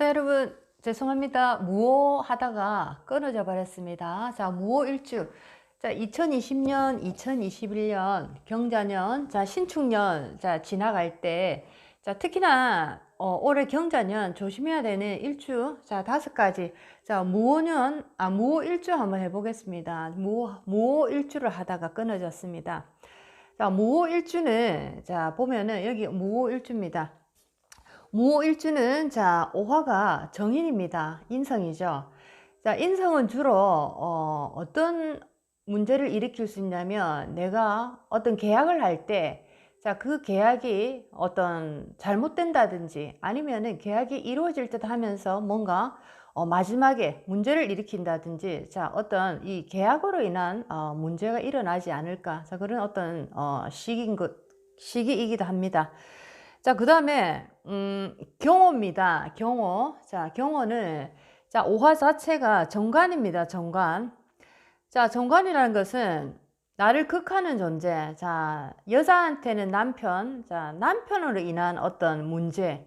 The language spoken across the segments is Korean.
자, 여러분, 죄송합니다. 무호 하다가 끊어져 버렸습니다. 자, 무호 일주. 자, 2020년, 2021년, 경자년, 자, 신축년, 자, 지나갈 때, 자, 특히나, 어, 올해 경자년 조심해야 되는 일주, 자, 다섯 가지. 자, 무호년, 아, 무호 일주 한번 해보겠습니다. 무호, 무호 일주를 하다가 끊어졌습니다. 자, 무호 일주는, 자, 보면은 여기 무호 일주입니다. 무호 일주는 자 오화가 정인입니다. 인성이죠. 자 인성은 주로 어, 어떤 문제를 일으킬 수 있냐면 내가 어떤 계약을 할 때 자 그 계약이 어떤 잘못된다든지 아니면은 계약이 이루어질 듯 하면서 뭔가 어, 마지막에 문제를 일으킨다든지 자 어떤 이 계약으로 인한 어, 문제가 일어나지 않을까 자 그런 어떤 어, 시기인 것 시기이기도 합니다. 자, 그 다음에, 음, 경호입니다. 경호. 자, 경호는, 자, 오화 자체가 정관입니다. 정관. 자, 정관이라는 것은 나를 극하는 존재. 자, 여자한테는 남편. 자, 남편으로 인한 어떤 문제.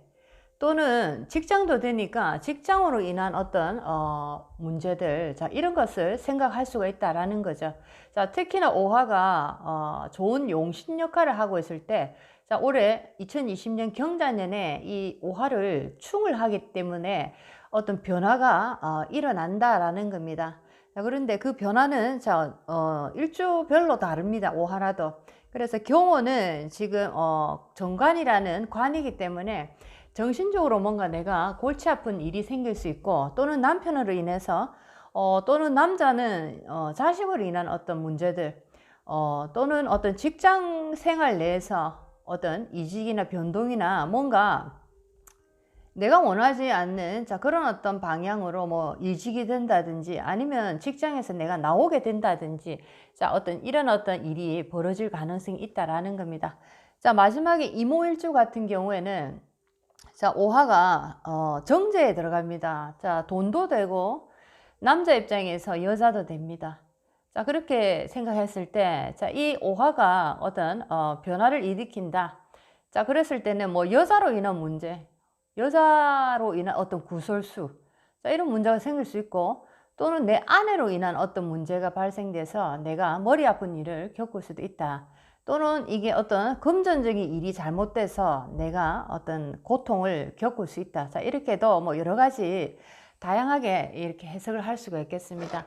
또는 직장도 되니까 직장으로 인한 어떤 어, 문제들 자 이런 것을 생각할 수가 있다라는 거죠. 자 특히나 오화가 어, 좋은 용신 역할을 하고 있을 때 자, 올해 2020년 경자년에 이 오화를 충을 하기 때문에 어떤 변화가 어, 일어난다라는 겁니다. 자, 그런데 그 변화는 자, 어, 일주별로 다릅니다. 오화라도. 그래서 경호는 지금 어, 정관이라는 관이기 때문에 정신적으로 뭔가 내가 골치 아픈 일이 생길 수 있고 또는 남편으로 인해서 어, 또는 남자는 어, 자식으로 인한 어떤 문제들 어, 또는 어떤 직장 생활 내에서 어떤 이직이나 변동이나 뭔가 내가 원하지 않는 자 그런 어떤 방향으로 뭐 이직이 된다든지 아니면 직장에서 내가 나오게 된다든지 자 어떤 이런 어떤 일이 벌어질 가능성이 있다라는 겁니다. 자 마지막에 이모일주 같은 경우에는 자 오화가 어, 정제에 들어갑니다. 자 돈도 되고 남자 입장에서 여자도 됩니다. 자, 그렇게 생각했을 때, 자, 이 오화가 어떤, 어, 변화를 일으킨다. 자, 그랬을 때는 뭐 여자로 인한 문제, 여자로 인한 어떤 구설수, 자, 이런 문제가 생길 수 있고, 또는 내 아내로 인한 어떤 문제가 발생돼서 내가 머리 아픈 일을 겪을 수도 있다. 또는 이게 어떤 금전적인 일이 잘못돼서 내가 어떤 고통을 겪을 수 있다. 자, 이렇게도 뭐 여러 가지 다양하게 이렇게 해석을 할 수가 있겠습니다.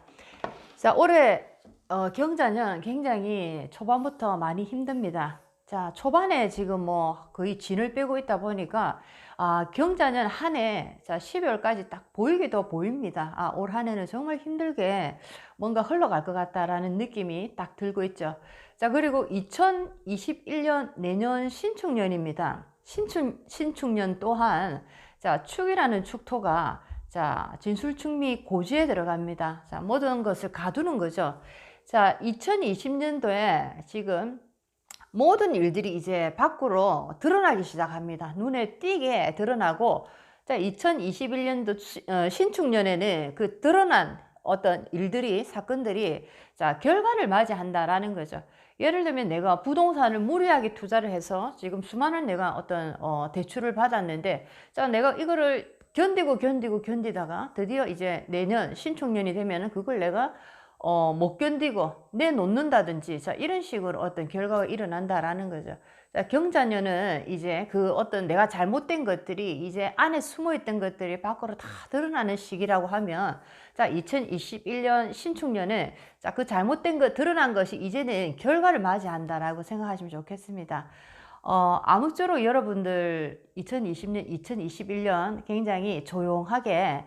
자, 올해 어, 경자는 굉장히 초반부터 많이 힘듭니다. 자, 초반에 지금 뭐 거의 진을 빼고 있다 보니까 아, 경자는 한 해, 자, 12월까지 딱 보이기도 보입니다. 아, 올 한 해는 정말 힘들게 뭔가 흘러갈 것 같다라는 느낌이 딱 들고 있죠. 자, 그리고 2021년 내년 신축년입니다. 신축, 신축년 또한 자, 축이라는 축토가 자, 진술축미 고지에 들어갑니다. 자, 모든 것을 가두는 거죠. 자, 2020년도에 지금 모든 일들이 이제 밖으로 드러나기 시작합니다. 눈에 띄게 드러나고, 자, 2021년도 어, 신축년에는 그 드러난 어떤 일들이, 사건들이, 자, 결과를 맞이한다라는 거죠. 예를 들면 내가 부동산을 무리하게 투자를 해서 지금 수많은 내가 어떤 어, 대출을 받았는데, 자, 내가 이거를 견디고 견디고 견디다가 드디어 이제 내년 신축년이 되면은 그걸 내가 어, 못 견디고 내놓는다든지 자 이런 식으로 어떤 결과가 일어난다라는 거죠. 자, 경자년은 이제 그 어떤 내가 잘못된 것들이 이제 안에 숨어 있던 것들이 밖으로 다 드러나는 시기라고 하면 자 2021년 신축년은 자그 잘못된 것 드러난 것이 이제는 결과를 맞이한다라고 생각하시면 좋겠습니다. 어, 아무쪼록 여러분들 2020년, 2021년 굉장히 조용하게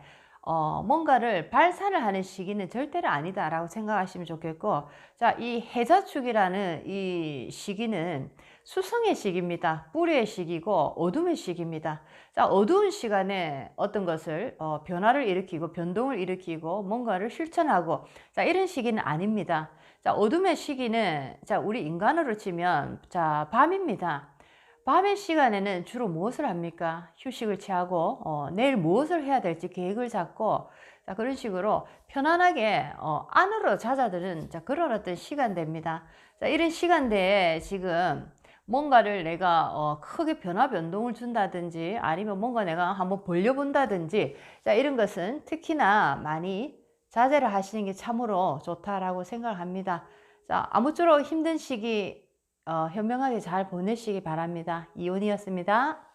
어, 뭔가를 발산을 하는 시기는 절대로 아니다라고 생각하시면 좋겠고, 자, 이 해자축이라는 이 시기는 수성의 시기입니다. 뿌리의 시기고 어둠의 시기입니다. 자, 어두운 시간에 어떤 것을 어, 변화를 일으키고 변동을 일으키고 뭔가를 실천하고 자, 이런 시기는 아닙니다. 자, 어둠의 시기는 자, 우리 인간으로 치면 자, 밤입니다. 밤의 시간에는 주로 무엇을 합니까? 휴식을 취하고 어, 내일 무엇을 해야 될지 계획을 잡고 자, 그런 식으로 편안하게 어, 안으로 잦아드는 자, 그런 어떤 시간대입니다. 자, 이런 시간대에 지금 뭔가를 내가 어, 크게 변화 변동을 준다든지 아니면 뭔가 내가 한번 벌려본다든지 자, 이런 것은 특히나 많이 자제를 하시는 게 참으로 좋다라고 생각합니다. 자, 아무쪼록 힘든 시기 어, 현명하게 잘 보내시기 바랍니다. 이온이었습니다.